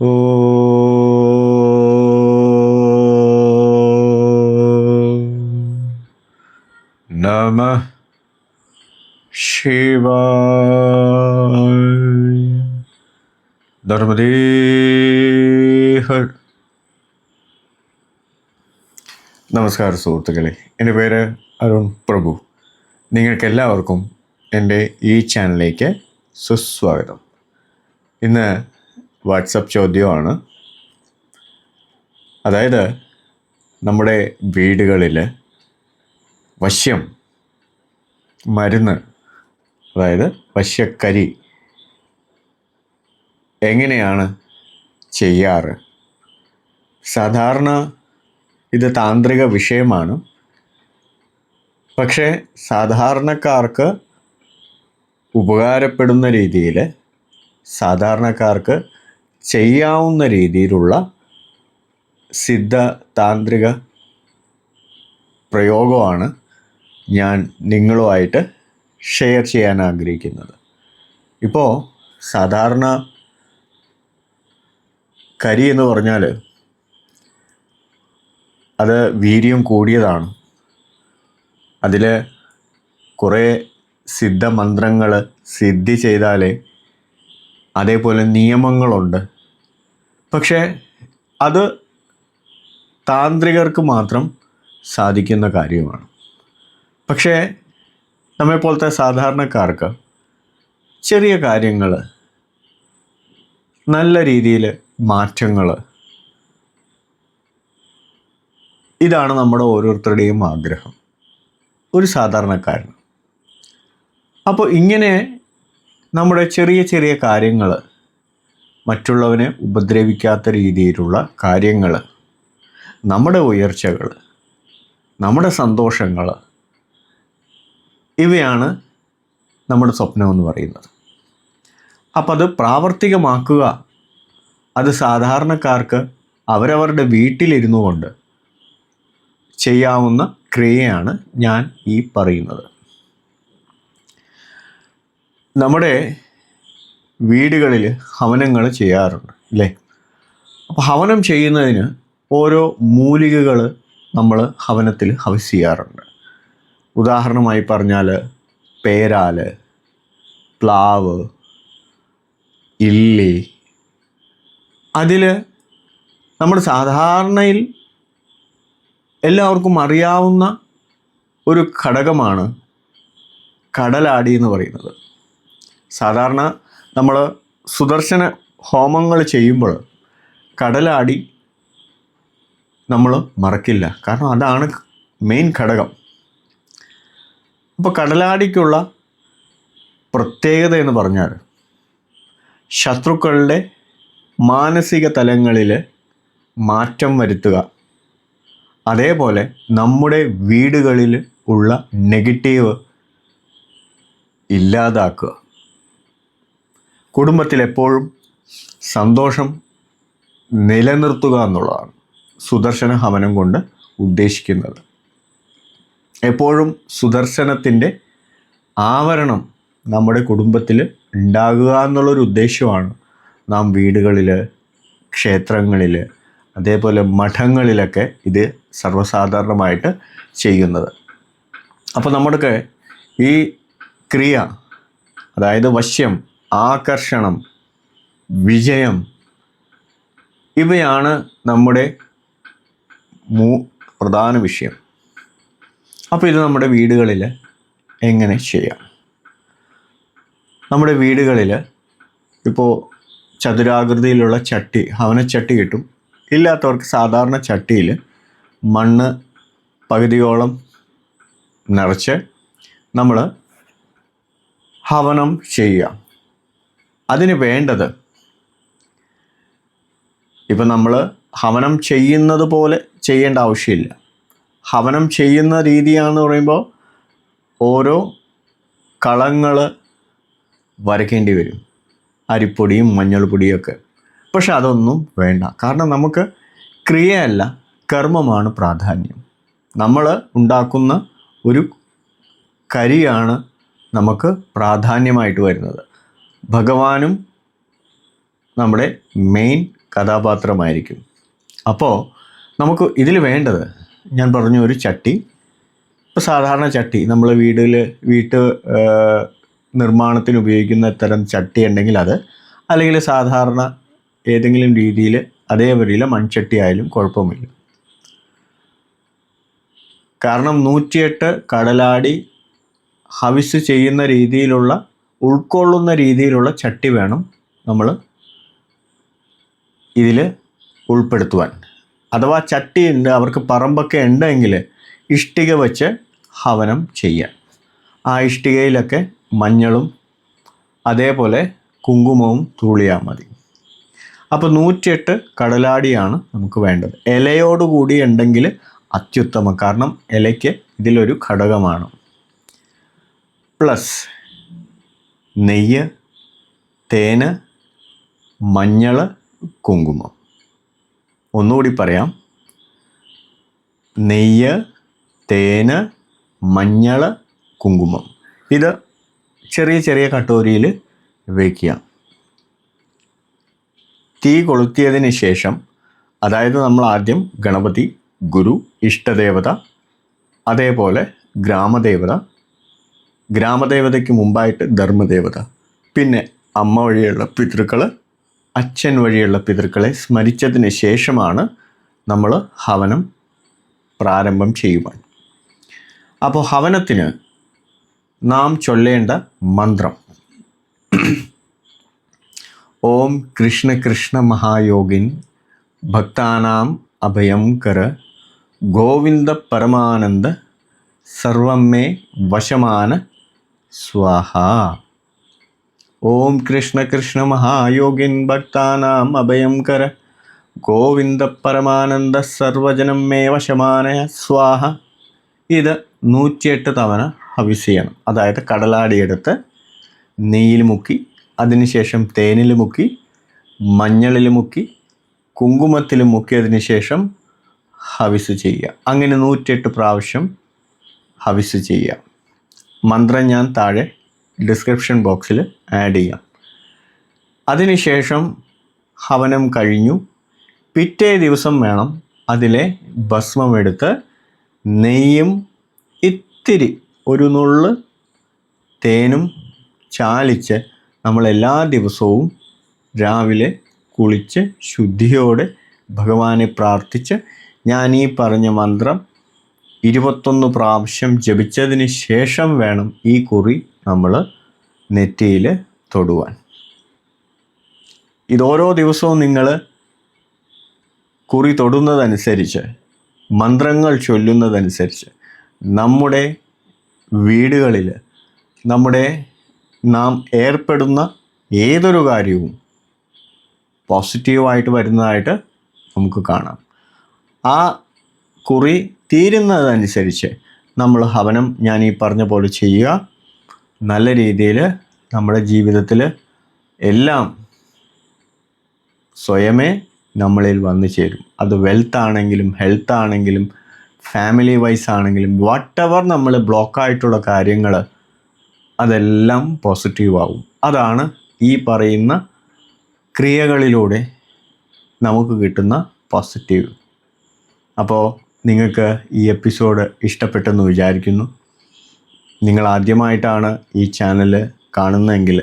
ഓം നമ ശിവായ ശിവ ധർമ്മദേഹ നമസ്കാരം സുഹൃത്തുക്കളെ. എന്റെ പേര് അരുൺ പ്രഭു. നിങ്ങൾക്ക് എല്ലാവർക്കും എന്റെ ഈ ചാനലിലേക്ക് സുസ്വാഗതം. ഇന്ന് വാട്സപ്പ് ചോദ്യമാണ്. അതായത് നമ്മുടെ വീടുകളിൽ വശ്യം മരുന്ന് അതായത് വശ്യക്കരി എങ്ങനെയാണ് ചെയ്യാറ്? സാധാരണ ഇത് താന്ത്രിക വിഷയമാണ്. പക്ഷേ സാധാരണക്കാർക്ക് ഉപകാരപ്പെടുന്ന രീതിയിൽ സാധാരണക്കാർക്ക് ചെയ്യാവുന്ന രീതിയിലുള്ള സിദ്ധ താന്ത്രിക പ്രയോഗമാണ് ഞാൻ നിങ്ങളുമായിട്ട് ഷെയർ ചെയ്യാൻ ആഗ്രഹിക്കുന്നത്. ഇപ്പോൾ സാധാരണ കരി എന്ന് പറഞ്ഞാൽ അത് വീര്യം കൂടിയതാണ്. അതിൽ കുറേ സിദ്ധമന്ത്രങ്ങൾ സിദ്ധി ചെയ്താലേ അതേപോലെ നിയമങ്ങളുണ്ട്. പക്ഷേ അത് താന്ത്രികർക്ക് മാത്രം സാധിക്കുന്ന കാര്യമാണ്. പക്ഷേ നമ്മെപ്പോലത്തെ സാധാരണക്കാർക്ക് ചെറിയ കാര്യങ്ങൾ നല്ല രീതിയിൽ മാറ്റങ്ങൾ ഇതാണ് നമ്മുടെ ഓരോരുത്തരുടെയും ആഗ്രഹം. ഒരു സാധാരണക്കാരൻ അപ്പോൾ ഇങ്ങനെ നമ്മുടെ ചെറിയ ചെറിയ കാര്യങ്ങൾ മറ്റുള്ളവനെ ഉപദ്രവിക്കാത്ത രീതിയിലുള്ള കാര്യങ്ങൾ നമ്മുടെ ഉയർച്ചകൾ നമ്മുടെ സന്തോഷങ്ങൾ ഇവയാണ് നമ്മുടെ സ്വപ്നം എന്ന് പറയുന്നത്. അപ്പോൾ അത് പ്രാവർത്തികമാക്കുക അത് സാധാരണക്കാർക്ക് അവരവരുടെ വീട്ടിലിരുന്നു കൊണ്ട് ചെയ്യാവുന്ന ക്രിയയാണ് ഞാൻ ഈ പറയുന്നത്. നമ്മുടെ വീടുകളിൽ ഹവനങ്ങൾ ചെയ്യാറുണ്ട് അല്ലേ? അപ്പോൾ ഹവനം ചെയ്യുന്നതിന് ഓരോ മൂലികകൾ നമ്മൾ ഹവനത്തിൽ ഹവസ് ചെയ്യാറുണ്ട്. ഉദാഹരണമായി പറഞ്ഞാൽ പേരാൽ പ്ലാവ് ഇല്ലി. അതിൽ നമ്മൾ സാധാരണയിൽ എല്ലാവർക്കും അറിയാവുന്ന ഒരു ഘടകമാണ് കടലാടി എന്ന് പറയുന്നത്. സാധാരണ നമ്മൾ സുദർശന ഹോമങ്ങൾ ചെയ്യുമ്പോൾ കടലാടി നമ്മൾ മറക്കില്ല. കാരണം അതാണ് മെയിൻ ഘടകം. അപ്പോൾ കടലാടിക്കുള്ള പ്രത്യേകത എന്ന് പറഞ്ഞാൽ ശത്രുക്കളുടെ മാനസിക തലങ്ങളിൽ മാറ്റം വരുത്തുക. അതേപോലെ നമ്മുടെ വീടുകളിൽ ഉള്ള നെഗറ്റീവ് ഇല്ലാതാക്കുക. കുടുംബത്തിൽ എപ്പോഴും സന്തോഷം നിലനിർത്തുക എന്നുള്ളതാണ് സുദർശന ഹവനം കൊണ്ട് ഉദ്ദേശിക്കുന്നത്. എപ്പോഴും സുദർശനത്തിന്റെ ആവരണം നമ്മുടെ കുടുംബത്തിൽ ഉണ്ടാകുക എന്നുള്ളൊരു ഉദ്ദേശമാണ്. നാം വീടുകളിൽ ക്ഷേത്രങ്ങളിൽ അതേപോലെ മഠങ്ങളിലൊക്കെ ഇത് സർവസാധാരണമായിട്ട് ചെയ്യുന്നത്. അപ്പോൾ നമ്മുടെ ഈ ക്രിയ അതായത് വശ്യം ആകർഷണം വിജയം ഇവയാണ് നമ്മുടെ മൂ പ്രധാന വിഷയം. അപ്പോൾ ഇത് നമ്മുടെ വീടുകളിൽ എങ്ങനെ ചെയ്യാം? നമ്മുടെ വീടുകളിൽ ഇപ്പോൾ ചതുരാകൃതിയിലുള്ള ചട്ടി ഹവനച്ചട്ടി കിട്ടും. ഇല്ലാത്തവർക്ക് സാധാരണ ചട്ടിയിൽ മണ്ണ് പകുതിയോളം നിറച്ച് നമ്മൾ ഹവനം ചെയ്യുക. അതിന് വേണ്ടത്? ഇപ്പം നമ്മൾ ഹവനം ചെയ്യുന്നത് പോലെ ചെയ്യേണ്ട ആവശ്യമില്ല. ഹവനം ചെയ്യുന്ന രീതിയാണെന്ന് പറയുമ്പോൾ ഓരോ കളങ്ങൾ വരയ്ക്കേണ്ടി വരും. അരിപ്പൊടിയും മഞ്ഞൾപ്പൊടിയൊക്കെ. പക്ഷെ അതൊന്നും വേണ്ട. കാരണം നമുക്ക് ക്രിയയല്ല കർമ്മമാണ് പ്രാധാന്യം. നമ്മൾ ഉണ്ടാക്കുന്ന ഒരു കരിയാണ് നമുക്ക് പ്രാധാന്യമായിട്ട് വരുന്നത്. ഭഗവാനും നമ്മുടെ മെയിൻ കഥാപാത്രമായിരിക്കും. അപ്പോൾ നമുക്ക് ഇതിൽ വേണ്ടത് ഞാൻ പറഞ്ഞു ഒരു ചട്ടി. ഇപ്പോൾ സാധാരണ ചട്ടി നമ്മൾ വീട്ടിൽ വീട്ട് നിർമ്മാണത്തിന് ഉപയോഗിക്കുന്ന തരം ചട്ടി ഉണ്ടെങ്കിൽ അത് അല്ലെങ്കിൽ സാധാരണ ഏതെങ്കിലും രീതിയിൽ അതേപോലെ മൺചട്ടി ആയാലും കുഴപ്പമില്ല. കാരണം നൂറ്റിയെട്ട് കടലാടി ഹവിസ് ചെയ്യുന്ന രീതിയിലുള്ള ഉൾക്കൊള്ളുന്ന രീതിയിലുള്ള ചട്ടി വേണം നമ്മൾ ഇതിൽ ഉൾപ്പെടുത്തുവാൻ. അഥവാ ചട്ടി ഉണ്ട് അവർക്ക് പറമ്പൊക്കെ ഉണ്ടെങ്കിൽ ഇഷ്ടിക വെച്ച് ഹവനം ചെയ്യാം ആ ഇഷ്ടികയിലൊക്കെ മഞ്ഞളും അതേപോലെ കുങ്കുമവും തൂളിയാൽ മതി. അപ്പോൾ നൂറ്റിയെട്ട് കടലാടിയാണ് നമുക്ക് വേണ്ടത്. ഇലയോടുകൂടി ഉണ്ടെങ്കിൽ അത്യുത്തമം. കാരണം ഇലയ്ക്ക് ഇതിലൊരു ഘടകമാണ്. പ്ലസ് നെയ്യ് തേന് മഞ്ഞൾ കുങ്കുമം. ഒന്നുകൂടി പറയാം. നെയ്യ് തേന് മഞ്ഞൾ കുങ്കുമം. ഇത് ചെറിയ ചെറിയ കട്ടോരിയിൽ വയ്ക്കുക തീ കൊളുത്തിയതിന് ശേഷം അതായത് നമ്മൾ ആദ്യം ഗണപതി ഗുരു ഇഷ്ടദേവത അതേപോലെ ഗ്രാമദേവത ഗ്രാമദേവതയ്ക്ക് മുമ്പായിട്ട് ധർമ്മദേവത. പിന്നെ അമ്മ വഴിയുള്ള പിതൃക്കൾ അച്ഛൻ വഴിയുള്ള പിതൃക്കളെ സ്മരിച്ചതിന് ശേഷമാണ് നമ്മൾ ഹവനം പ്രാരംഭം ചെയ്യുവാൻ. അപ്പോൾ ഹവനത്തിന് നാം ചൊല്ലേണ്ട മന്ത്രം. ഓം കൃഷ്ണ കൃഷ്ണ മഹായോഗിൻ ഭക്താനാം അഭയം കര ഗോവിന്ദ പരമാനന്ദ സർവമേ വശമാന സ്വാഹ. ഓം കൃഷ്ണ കൃഷ്ണ മഹായോഗിൻ ഭക്താനാം അഭയം കര. ഗോവിന്ദ പരമാനന്ദ സർവജനം മേ വശമാന സ്വാഹ. ഇത് നൂറ്റിയെട്ട് തവണ ഹവിസ് ചെയ്യണം അതായത് കടലാടിയെടുത്ത് നെയ്യിൽ മുക്കി അതിനുശേഷം തേനിൽ മുക്കി മഞ്ഞളിൽ മുക്കി കുങ്കുമത്തിൽ മുക്കിയതിന് ശേഷം ഹവിസ് ചെയ്യുക. അങ്ങനെ നൂറ്റിയെട്ട് പ്രാവശ്യം ഹവിസ് ചെയ്യുക. മന്ത്രം ഞാൻ താഴെ ഡിസ്ക്രിപ്ഷൻ ബോക്സിൽ ആഡ് ചെയ്യാം. അതിനുശേഷം ഹവനം കഴിഞ്ഞു. പിറ്റേ ദിവസം വേണം അതിലെ ഭസ്മമെടുത്ത് നെയ്യും ഇത്തിരി ഒരു നുള്ള് തേനും ചാലിച്ച് നമ്മൾ എല്ലാ ദിവസവും രാവിലെ കുളിച്ച് ശുദ്ധിയോടെ ഭഗവാനെ പ്രാർത്ഥിച്ച് ഞാൻ ഈ പറഞ്ഞ മന്ത്രം ഇരുപത്തൊന്ന് പ്രാവശ്യം ജപിച്ചതിന് ശേഷം വേണം ഈ കുറി നമ്മൾ നെറ്റിയിൽ തൊടുവാൻ. ഇതോരോ ദിവസവും നിങ്ങൾ കുറി തൊടുന്നതനുസരിച്ച് മന്ത്രങ്ങൾ ചൊല്ലുന്നതനുസരിച്ച് നമ്മുടെ വീടുകളിൽ നമ്മുടെ നാം ഏർപ്പെടുന്ന ഏതൊരു കാര്യവും പോസിറ്റീവായിട്ട് വരുന്നതായിട്ട് നമുക്ക് കാണാം. ആ കുറി തീരുന്നതനുസരിച്ച് നമ്മൾ ഹവനം ഞാൻ ഈ പറഞ്ഞ പോലെ ചെയ്യുക. നല്ല രീതിയിൽ നമ്മുടെ ജീവിതത്തിൽ എല്ലാം സ്വയമേ നമ്മളിൽ വന്നു ചേരും. അത് വെൽത്ത് ആണെങ്കിലും ഹെൽത്ത് ആണെങ്കിലും ഫാമിലി വൈസ് ആണെങ്കിലും വാട്ട് എവർ നമ്മൾ ബ്ലോക്കായിട്ടുള്ള കാര്യങ്ങൾ അതെല്ലാം പോസിറ്റീവാകും അതാണ് ഈ പറയുന്ന ക്രിയകളിലൂടെ നമുക്ക് കിട്ടുന്ന പോസിറ്റീവ് അപ്പോൾ നിങ്ങൾക്ക് ഈ എപ്പിസോഡ് ഇഷ്ടപ്പെട്ടെന്ന് വിചാരിക്കുന്നു. നിങ്ങൾ ആദ്യമായിട്ടാണ് ഈ ചാനൽ കാണുന്നതെങ്കിൽ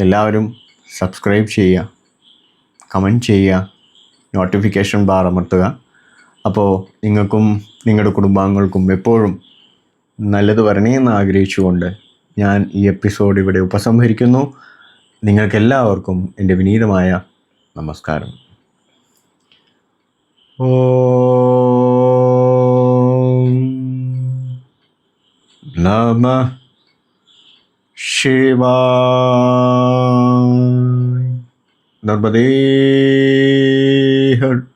എല്ലാവരും സബ്സ്ക്രൈബ് ചെയ്യുക കമന്റ് ചെയ്യുക നോട്ടിഫിക്കേഷൻ ബാർ അമർത്തുക. അപ്പോൾ നിങ്ങൾക്കും നിങ്ങളുടെ കുടുംബാംഗങ്ങൾക്കും എപ്പോഴും നല്ലത് വരണേന്ന് ആഗ്രഹിച്ചുകൊണ്ട് ഞാൻ ഈ എപ്പിസോഡ് ഇവിടെ ഉപസംഹരിക്കുന്നു. നിങ്ങൾക്കെല്ലാവർക്കും എന്റെ വിനീതമായ നമസ്കാരം. ഓം नमः शिवा। नर्मदे नर्मदेहट्